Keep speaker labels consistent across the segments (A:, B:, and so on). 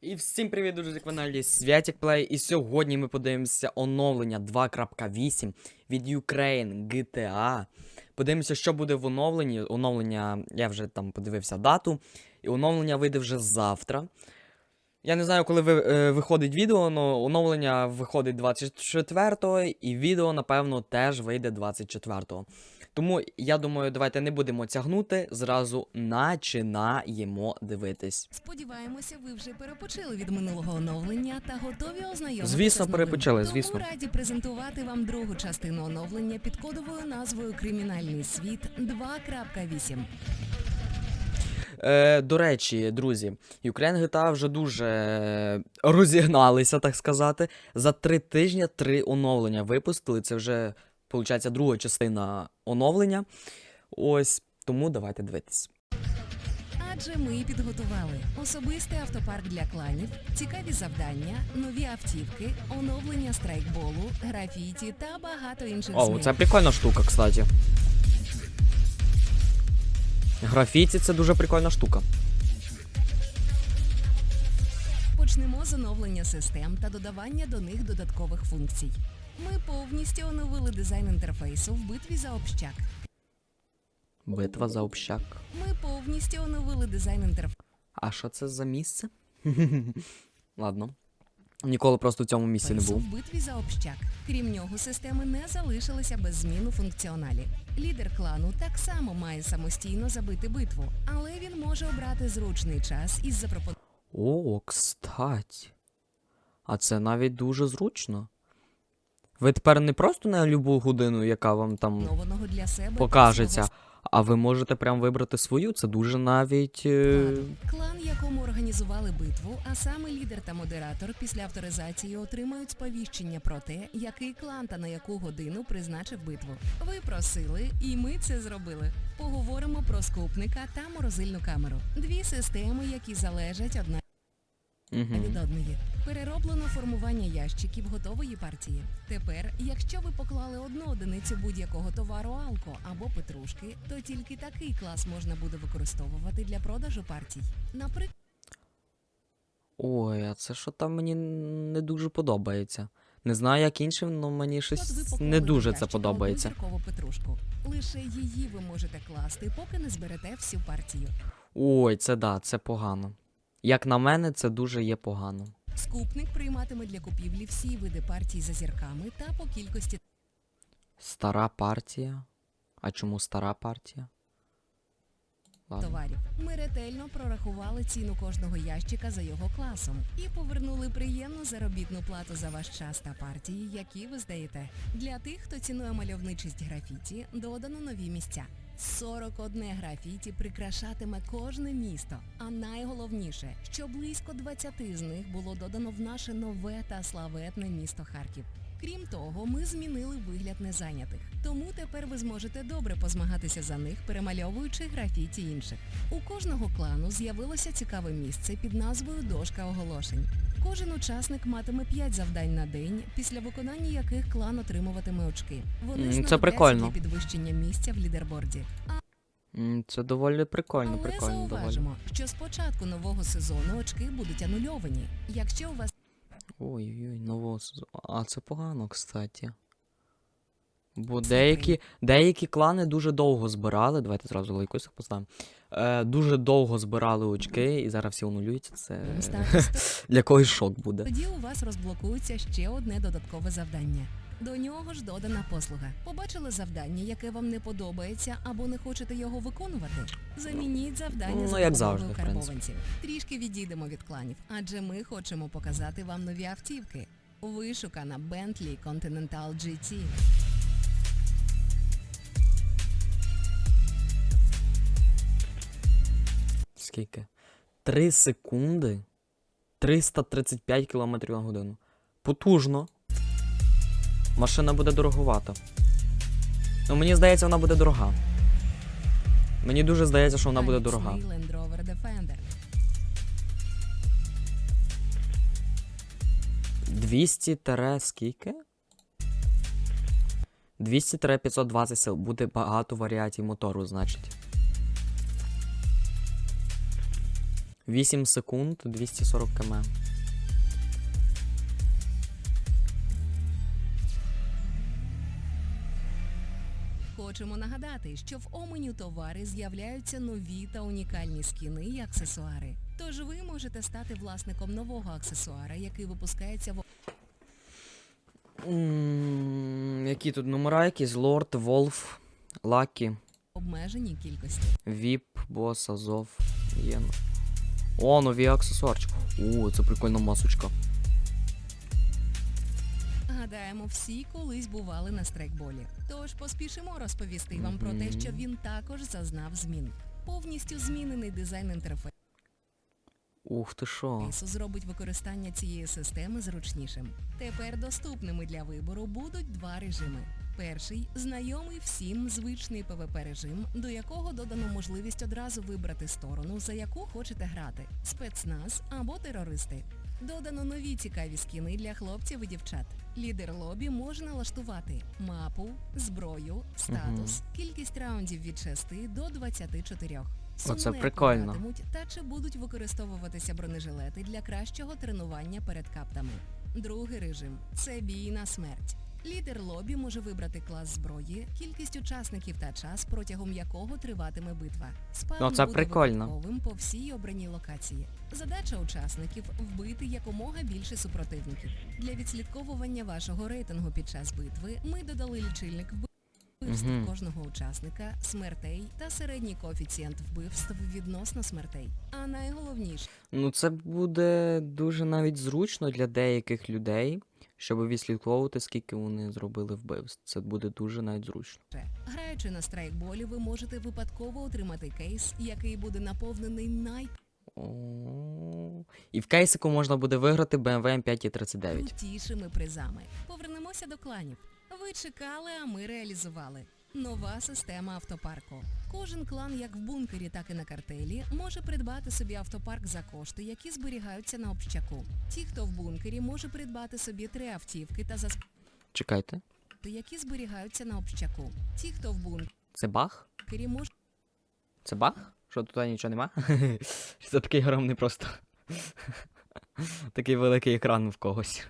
A: І всім привіт, друзі, на каналі Святік Плей. І сьогодні ми подивимося оновлення 2.8 від Ukraine GTA. Подивимося, що буде в оновленні. Оновлення, я вже там подивився дату. І оновлення вийде вже завтра. Я не знаю, коли ви, е, виходить відео, але оновлення виходить 24-го, і відео, напевно, теж вийде 24-го. Тому я думаю, давайте не будемо тягнути, зразу начинаємо дивитись.
B: Сподіваємося, ви вже перепочили від минулого оновлення та готові ознайомитися
A: Звісно,
B: з новим.
A: перепочили,
B: Тому
A: звісно.
B: раді презентувати вам другу частину оновлення під кодовою назвою Кримінальний світ 2.8.
A: Е, до речі, друзі, Ukraine GTA вже дуже е, розігналися, так сказати. За три тижні три оновлення випустили. Це вже, виходить, друга частина оновлення. Ось тому давайте дивитись.
B: Адже ми підготували особистий автопарк для кланів, цікаві завдання, нові автівки, оновлення страйкболу, графіті та багато інших
A: О, це прикольна штука, кстати. Графіті це дуже прикольна штука.
B: Почнемо з оновлення систем та додавання до них додаткових функцій. Ми повністю оновили дизайн інтерфейсу в битві за общак.
A: Битва за общак.
B: Ми повністю оновили дизайн інтерфейсу
A: А що це за місце? Ладно. Ніколи просто в цьому місці не був.
B: в битві за общак. Крім нього, системи не залишилися без змін у функціоналі. Лідер клану так само має самостійно забити битву, але він може обрати зручний час із запропонованим
A: О, кстати. А це навіть дуже зручно. Ви тепер не просто на любу годину, яка вам там
B: для себе
A: покажеться, а ви можете прям вибрати свою. Це дуже навіть. е.
B: Клан, якому організували битву, а саме лідер та модератор після авторизації отримають сповіщення про те, який клан та на яку годину призначив битву. Ви просили, і ми це зробили. Поговоримо про скупника та морозильну камеру. Дві системи, які залежать одна
A: Мгм.
B: від одної. Перероблено формування ящиків готової партії. Тепер, якщо ви поклали одну одиницю будь-якого товару алко або петрушки, то тільки такий клас можна буде використовувати для продажу партій. Наприклад,
A: Ой, а це що там мені не дуже подобається. Не знаю, як іншим, але мені щось не дуже це подобається.
B: петрушку. Лише її ви можете класти, поки не зберете всю партію.
A: Ой, це да, це погано. Як на мене, це дуже є погано.
B: Скупник прийматиме для купівлі всі види партій за зірками та по кількості
A: Стара партія. А чому стара партія? Ладно.
B: товарів. Ми ретельно прорахували ціну кожного ящика за його класом і повернули приємну заробітну плату за ваш час та партії, які ви здаєте. Для тих, хто цінує мальовничість графіті, додано нові місця. 41 графіті прикрашатиме кожне місто. А найголовніше, що близько 20 з них було додано в наше нове та славетне місто Харків. Крім того, ми змінили вигляд незайнятих. Тому тепер ви зможете добре позмагатися за них, перемальовуючи графіті інших. У кожного клану з'явилося цікаве місце під назвою Дошка оголошень. Кожен учасник матиме 5 завдань на день, після виконання яких клан отримуватиме очки. Вони
A: М, це
B: знадобляться
A: прикольно.
B: для підвищення місця в лідерборді.
A: М, Це доволі прикольно,
B: Але
A: прикольно, доволі.
B: зауважимо, що з початку нового сезону очки будуть анульовані. Якщо у вас
A: Ой-ой, нового сезону. А це погано, кстати. Бо деякі, деякі клани дуже довго збирали. Давайте зразу лайкосик поставимо. Е, дуже довго збирали очки, і зараз всі онулюються. Це для когось шок буде.
B: Тоді у вас розблокується ще одне додаткове завдання. До нього ж додана послуга. Побачили завдання, яке вам не подобається або не хочете його виконувати? Замініть завдання
A: Ну,
B: за
A: як завжди,
B: карбованців. Трішки відійдемо від кланів, адже ми хочемо показати вам нові автівки. Вишукана Bentley Continental GT.
A: Скільки? 3 секунди. 335 км на годину. Потужно. Машина буде дороговата. Ну, мені здається, вона буде дорога. Мені дуже здається, що вона буде дорога. 200 тере скільки? 200-520 сил. Буде багато варіацій мотору, значить. 8 секунд, 240 км.
B: Хочемо нагадати, що в Оменю товари з'являються нові та унікальні скіни і аксесуари. Тож ви можете стати власником нового аксесуара, який випускається в
A: Які тут номера якісь? Лорд, Волф, Лакі,
B: обмеженій кількості.
A: Віп, Бос, Азов, Єн. О, нові аксесуарчики. О, це прикольна масочка.
B: Гадаємо, всі колись бували на страйкболі. Тож поспішимо розповісти вам про те, що він також зазнав змін. Повністю змінений дизайн інтерфейсу
A: Ух ти що.
B: зробить використання цієї системи зручнішим. Тепер доступними для вибору будуть два режими. Перший знайомий всім звичний PvP режим, до якого додано можливість одразу вибрати сторону, за яку хочете грати спецназ або терористи. Додано нові цікаві скіни для хлопців і дівчат. Лідер лобі може налаштувати мапу, зброю, статус, кількість раундів від 6 до 24.
A: Оце прикольно.
B: та чи будуть використовуватися бронежилети для кращого тренування перед каптами. Другий режим це бій на смерть. Лідер лобі може вибрати клас зброї, кількість учасників та час, протягом якого триватиме битва. Спавн
A: Ну, це
B: буде
A: прикольно.
B: випадковим по всій обраній локації. Задача учасників вбити якомога більше супротивників. Для відслідковування вашого рейтингу під час битви ми додали лічильник вбивств
A: Мгм.
B: кожного учасника, смертей та середній коефіцієнт вбивств відносно смертей. А найголовніше
A: Ну, це буде дуже навіть зручно для деяких людей, щоб відслідковувати, скільки вони зробили вбивств. Це буде дуже навіть зручно.
B: граючи на страйкболі, ви можете випадково отримати кейс, який буде наповнений най
A: О, І в кейсику можна буде виграти BMW M539.
B: крутішими призами. Повернемося до кланів. Ви чекали, а ми реалізували. Нова система автопарку. Кожен клан, як в бункері, так і на картелі, може придбати собі автопарк за кошти, які зберігаються на общаку. Ті, хто в бункері, може придбати собі три автівки та за
A: Чекайте.
B: які зберігаються на общаку. Ті, хто в
A: Це баг?
B: бункері, може
A: Це баг? Що тут нічого нема? Це такий огромний просто. Такий великий екран в когось.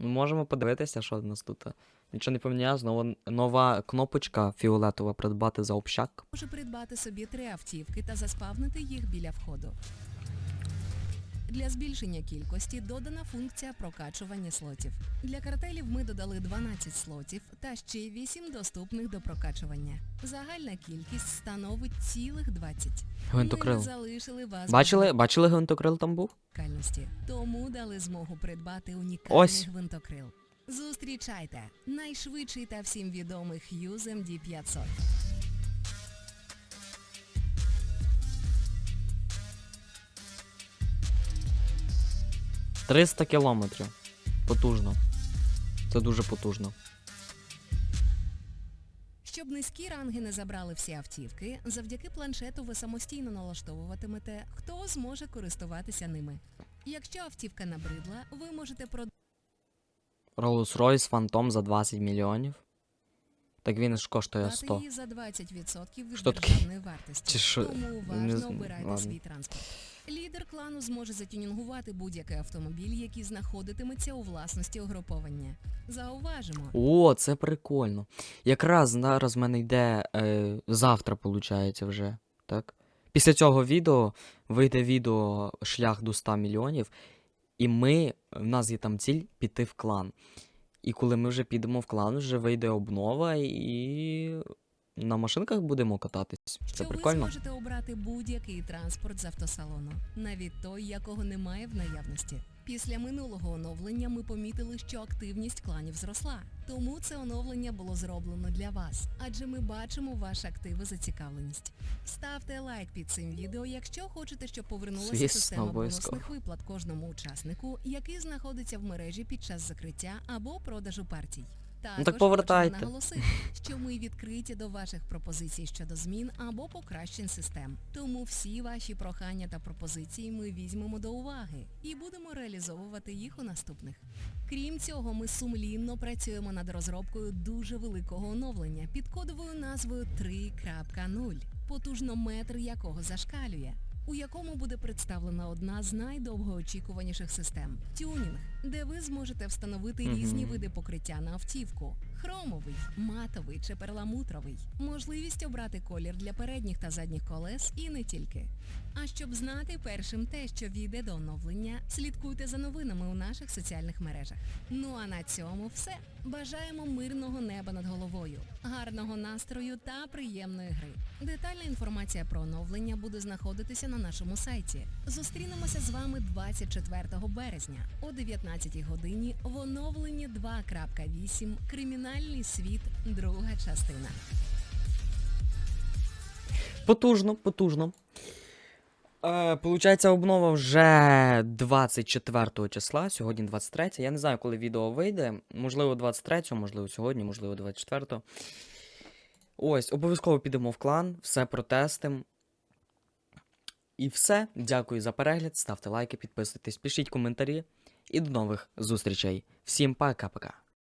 A: Ну, Можемо подивитися, що в нас тут. Нічого не поміняє, знову нова кнопочка фіолетова придбати за общак.
B: може придбати собі три автівки та заспавнити їх біля входу. Для збільшення кількості додана функція прокачування слотів. Для картелів ми додали 12 слотів та ще 8 доступних до прокачування. Загальна кількість становить цілих 20. Ми
A: Гвинтокрил.
B: залишили вас
A: Бачили, бачили гвинтокрил там був?
B: унікальності, тому дали змогу придбати унікальний
A: Ось.
B: гвинтокрил. Зустрічайте найшвидший та всім відомий Hughes MD500.
A: 300 кілометрів. Потужно. Це дуже потужно.
B: Щоб низькі ранги не забрали всі автівки, завдяки планшету ви самостійно налаштовуватимете, хто зможе користуватися ними. Якщо автівка набридла, ви можете продати
A: Rolls-Royce Phantom за 20 мільйонів. Так він ж коштує 100.
B: її за 20% від
A: Що таке?
B: державної вартості.
A: Чи що?
B: Тому
A: Не
B: уважно обирайте
A: ладно.
B: свій транспорт. Лідер клану зможе затюнінгувати будь-який автомобіль, який знаходитиметься у власності угруповання. Зауважимо,
A: О, це прикольно. Якраз зараз в мене йде е, завтра, виходить, вже. Так? Після цього відео вийде відео шлях до 100 мільйонів, і ми, в нас є там ціль піти в клан. І коли ми вже підемо в клан, вже вийде обнова і на машинках будемо кататись. Це
B: що ви
A: прикольно.
B: зможете обрати будь-який транспорт з автосалону, навіть той, якого немає в наявності. Після минулого оновлення ми помітили, що активність кланів зросла. Тому це оновлення було зроблено для вас, адже ми бачимо ваші активи зацікавленість. Ставте лайк під цим відео, якщо хочете, щоб повернулася
A: Звісно,
B: система бонусних виплат кожному учаснику, який знаходиться в мережі під час закриття або продажу партій. Також
A: Ну так повертайте.
B: наголосити, що ми відкриті до ваших пропозицій щодо змін або покращень систем. Тому всі ваші прохання та пропозиції ми візьмемо до уваги і будемо реалізовувати їх у наступних. Крім цього, ми сумлінно працюємо над розробкою дуже великого оновлення під кодовою назвою 3.0, потужнометр якого зашкалює. У якому буде представлена одна з найдовгоочікуваніших систем тюнінг, де ви зможете встановити різні види покриття на автівку: хромовий, матовий чи перламутровий, можливість обрати колір для передніх та задніх колес і не тільки. А щоб знати першим те, що війде до оновлення, слідкуйте за новинами у наших соціальних мережах. Ну а на цьому все. Бажаємо мирного неба над головою, гарного настрою та приємної гри. Детальна інформація про оновлення буде знаходитися на нашому сайті. Зустрінемося з вами 24 березня о 19 годині в оновленні 2.8 Кримінальний світ, друга частина.
A: Потужно, потужно. Е, получається, обнова вже 24 числа, сьогодні 23. Я не знаю, коли відео вийде. Можливо, 23, можливо, сьогодні, можливо, 24. Ось, обов'язково підемо в клан, все протестим. І все. Дякую за перегляд. Ставте лайки, підписуйтесь, пишіть коментарі. І до нових зустрічей. Всім пока-пока.